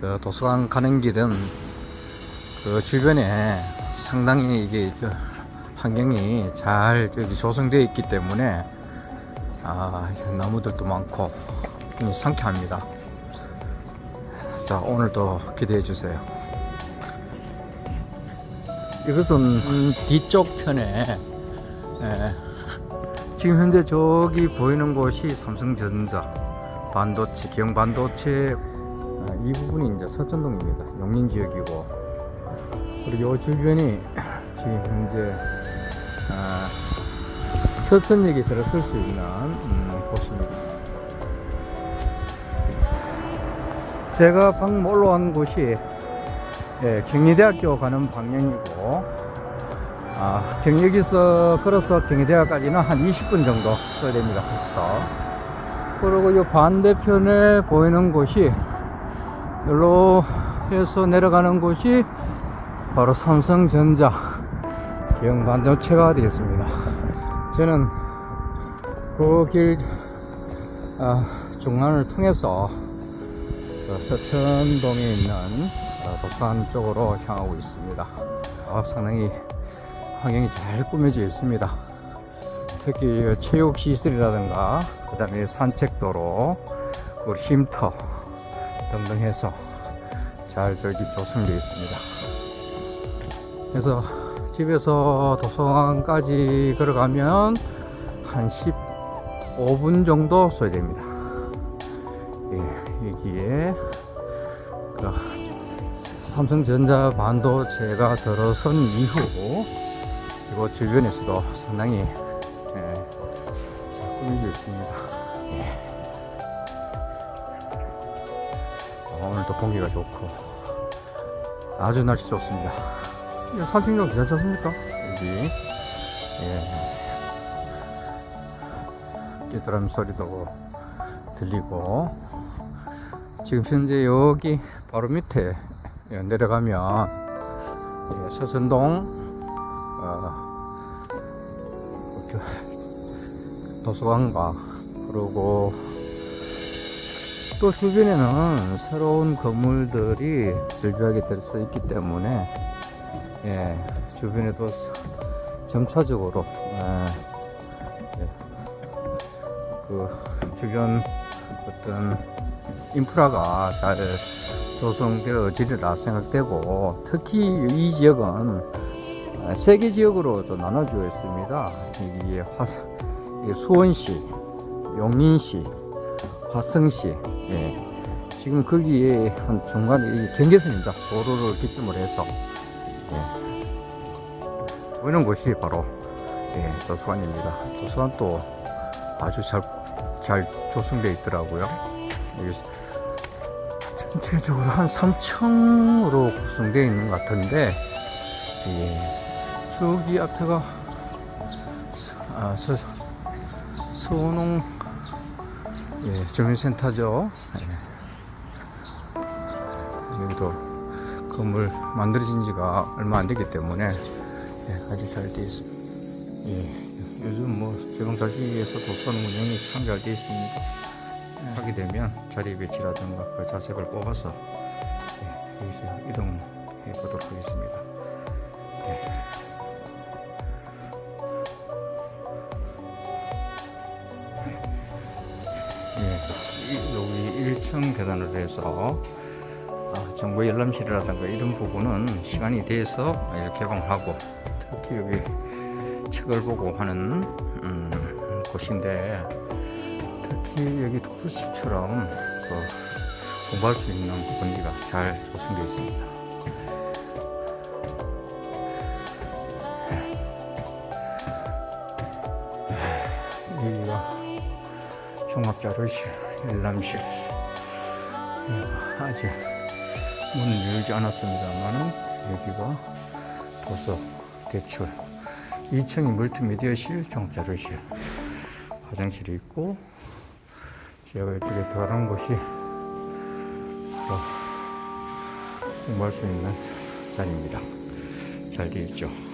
그 도서관 가는 길은 그 주변에 상당히 이게 저 환경이 잘 저기 조성되어 있기 때문에 아 나무들도 많고 좀 상쾌합니다. 자 오늘도 기대해 주세요. 이것은 음, 뒤쪽 편에 예, 지금 현재 저기 보이는 곳이 삼성전자 반도체 기형 반도체 아, 이 부분이 이제 서천동입니다. 용인 지역이고 그리고 이 주변이 지금 현재 아, 서천역에 들어설 수 있는 음, 곳입니다. 제가 방금 올라간 곳이 예, 경희대학교 가는 방향이고 아, 경력에서 걸어서 경희대학까지는 한 20분 정도 써야 됩니다. 그래서 그리고 이 반대편에 보이는 곳이 여기로 해서 내려가는 곳이 바로 삼성전자 영 반도체가 되겠습니다. 저는 그길 아, 중간을 통해서 그 서천동에 있는 어, 도산 쪽으로 향하고 있습니다. 아, 상당히 환경이 잘 꾸며져 있습니다. 특히 이 체육 시설이라든가 그 다음에 산책도로 그리고 쉼터 등등 해서 잘 저기 조성되어 있습니다. 그래서 집에서 도서관까지 걸어가면 한 15분 정도 써야 됩니다. 예, 여기에 그 삼성전자 반도체가 들어선 이후 이곳 주변에서도 상당히 예, 잘 꾸며져 있습니다. 예. 오늘도 공기가 좋고 아주 날씨 좋습니다. 예, 산책로 괜찮습니까? 여기 예. 깨달음 소리도 들리고 지금 현재 여기 바로 밑에 예, 내려가면 예, 서선동 어, 그 도서관과 그리고 또 주변에는 새로운 건물들이 절벽에 들어서 있기 때문에 예, 주변에도 점차적으로 예, 예, 그 주변 어떤 인프라가 잘 조성되어지리라 생각되고 특히 이 지역은 아, 세개 지역으로 또 나눠져 있습니다. 이게 화, 이게 수원시, 용인시, 화성시, 예. 지금 거기에 한 중간에 이 경계선입니다. 도로를 기점으로 해서 예. 보이는 곳이 바로 예, 도서관입니다. 도서관도 아주 잘, 잘 조성되어 있더라고요. 전체적으로 한 3층으로 구성되어 있는 것 같은데, 예. 저기 앞에가, 아, 서, 서농, 예, 주민센터죠. 예. 여기도 건물 만들어진 지가 얼마 안 되기 때문에, 예, 아주 잘 되어 있습니다. 예, 요즘 뭐 재정자식에서 도서관 운영이 참 잘 되어 있습니다. 예, 하게 되면 자리 배치라든가 그 자색을 뽑아서 예, 여기서 이동해 보도록 하겠습니다. 예. 예, 2층 계단으로 해서 어, 정부 열람실이라든가 이런 부분은 시간이 돼서 개방하고 특히 여기 책을 보고 하는 음, 곳인데 특히 여기 독서실처럼 그 공부할 수 있는 분위기가 잘 조성되어 있습니다. 예. 예, 여기가 종합자료실, 열람실 아직 문을 열지 않았습니다만은 여기가 도서 대출 2층이 멀티미디어실, 종합자료실 화장실이 있고 제가 이쪽에 들어가는 곳이 공부할 수 있는 자리입니다. 잘 되어 있죠.